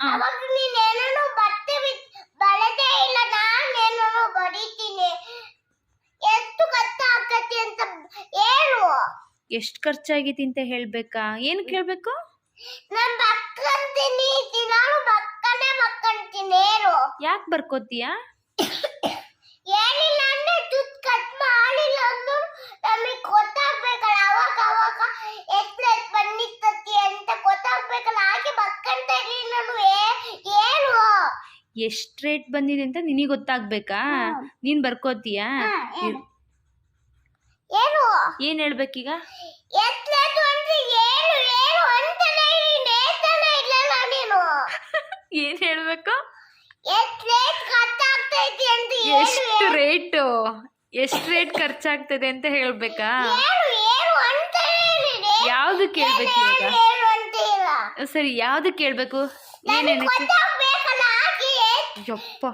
ಅವಾಗ ನೀನೇನೋ ಬತ್ತೆ ಬಳದೇ ಇಲ್ಲ. ನಾನೇನೋ ಬಡಿತೀನಿ ಎಷ್ಟು ಕಷ್ಟ ಆಗತ್ತೆ ಅಂತ ಹೇಳು. ಎಷ್ಟು ಖರ್ಚಾಗಿತಿ ಅಂತ ಹೇಳ್ಬೇಕಾ? ಏನು ಕೇಳಬೇಕು? ನಾನು ಬಕ್ಕಂತೀನಿ ದಿನಾನು ಬಕ್ಕನೆ ಬಕ್ಕಂತೀನಿ ಹೇಳು. ಯಾಕೆ ಬರ್ಕೋತೀಯಾ? ಏನಿಲ್ಲ ಅಂದ್ರೆ ದುಡ್ಡು ಕಟ್ ಮಾಡಿಲ್ಲ ಅಂದ್ರು ನಮಗೆ ಗೊತ್ತಾಗ್ಬೇಕಲ್ಲ. ಅವಾಗ ಅವಾಗ ಎಷ್ಟೇ ಎಷ್ಟು ರೇಟ್ ಬಂದಿದೆ ಅಂತ ನಿನಗೆ ಗೊತ್ತಾಗ್ಬೇಕಾ? ನೀನ್ ಬರ್ಕೋತೀಯಾ? ಏನು? ಹೇಳ್ಬೇಕೀಗ? ಏನ್ ಹೇಳ್ಬೇಕು? ಎಷ್ಟು ರೇಟು ಎಷ್ಟು ರೇಟ್ ಖರ್ಚಾಗ್ತದೆ ಅಂತ ಹೇಳ್ಬೇಕಾ? ಯಾವ್ದು ಕೇಳ್ಬೇಕು ಇವಾಗ? ಸರಿ ಯಾವ್ದು ಕೇಳ್ಬೇಕು? ಏನೇನಕ್ಕೆ ಯಪ್ಪ.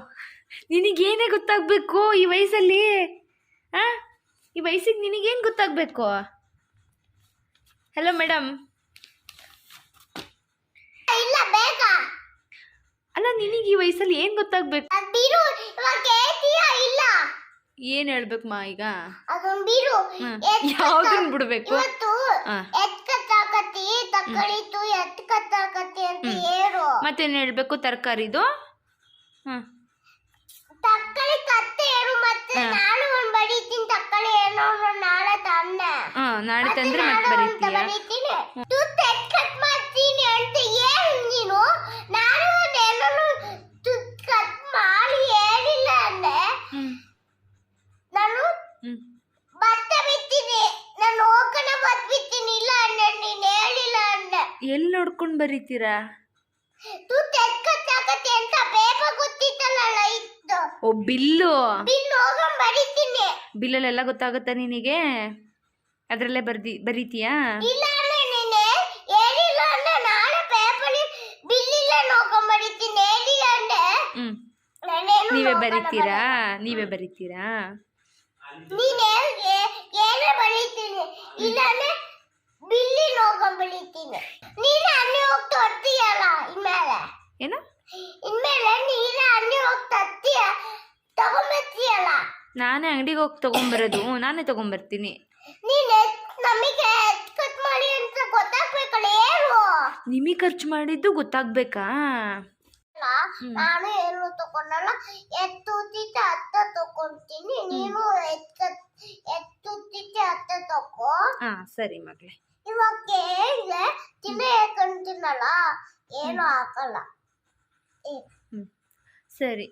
ನಿನಗೇನೇ ಗೊತ್ತಾಗ್ಬೇಕು ಈ ವಯಸ್ಸಲ್ಲಿ? ಆ? ಈ ವಯಸ್ಸಿಗೆ ನಿನಗೇನು ಗೊತ್ತಾಗಬೇಕು? ಹಲೋ ಮೇಡಮ್ ಅಲ್ಲ ನಿನಗೆ ಈ ವಯಸ್ಸಲ್ಲಿ ಏನು ಗೊತ್ತಾಗ್ಬೇಕು? ಏನ್ ಹೇಳ್ಬೇಕು ಮಾ ಈಗ? ಯಾವ್ದನ್ ಬಿಡ್ಬೇಕು? ಹಾ. ಮತ್ತೇನು ಹೇಳ್ಬೇಕು? ತರಕಾರಿದು? ಹಾಂ ತಕ್ಕಳಿ ಕತ್ತೆ ಮತ್ತೆ ಹಾ. ನಾನು ಒಂದ್ ಬಡಿತೀನಿ ತಕ್ಕಳಿ ಏನೋ ನಾಳೆ ತಂದೆ. ಹಾಂ ನಾಳೆ ತಂದ್ರೆ ಮತ್ತೆ ಬರೀತೀಯಾ? ಬಡಿತೀನಿ ತುತ್ತು ಎಷ್ಟ್ ಕಟ್ ಮಾಡ್ತೀನಿ ಅಂತ ಏನು ನೀನು? ನಾನು ತುತ್ತು ಕಟ್ ಮಾಡಿ ಹೇಳಿಲ್ಲ ಅಂದೆ. ಹ್ಞೂ ನಾನು ಭತ್ತ ಬಿತ್ತೀನಿ ನಾನು ಹೋಗನ ಭತ್ತ ಬಿತ್ತೀನಿ ಇಲ್ಲ ಅಂದೆ ನೀನು ಹೇಳಿಲ್ಲ ಅಂದೆ. ಎಲ್ಲಿ ನೋಡ್ಕೊಂಡು ಬರೀತೀರಾ? ತುತ್ತು ಓ ಬಿಲ್ಲು. ಬಿಲ್ಲಲ್ಲೆಲ್ಲ ಗೊತ್ತಾಗುತ್ತಾ ನಿನಗೆ? ಅದರಲ್ಲೇ ಬರ್ದಿ ಬರೀತೀಯಾ? ನೀವೇ ಬರೀತೀರಾ? ನೀವೇ ಬರೀತೀರಾ? ಅಂದ್ರೆ ನಾನೇ ಅಂಗಡಿಗೆ ಹೋಗಿ ತೊಗೊಂಬರೋದು ನಾನೇ ತೊಗೊಂಬರ್ತೀನಿ. ನಮಗೆ ಕಟ್ ಮಾಡಿ ಅಂತ ಗೊತ್ತಾಗ್ಬೇಕಲ್ಲ ಏನು? ನಿಮಗೆ ಖರ್ಚು ಮಾಡಿದ್ದು ಗೊತ್ತಾಗ್ಬೇಕಾ. ನಾನು ಏನು ತಗೊಂಡಲ್ಲ ಎತ್ತುತ್ತಿದ್ದ ಅತ್ತ ತಗೊಂತೀನಿ ನೀನು ಎತ್ತ ಎತ್ತುತ್ತಿದ್ದ ಅತ್ತ ತಗೋ. ಹಾಂ ಸರಿ ಮಗಳೇ. ಇವಾಗ ಕೇಳಿದ್ರೆ ತಿನ್ನ ಹೇಳ್ಕೊಂತೀನಲ್ಲ ಏನು ಹಾಕಲ್ಲ ಸರಿ.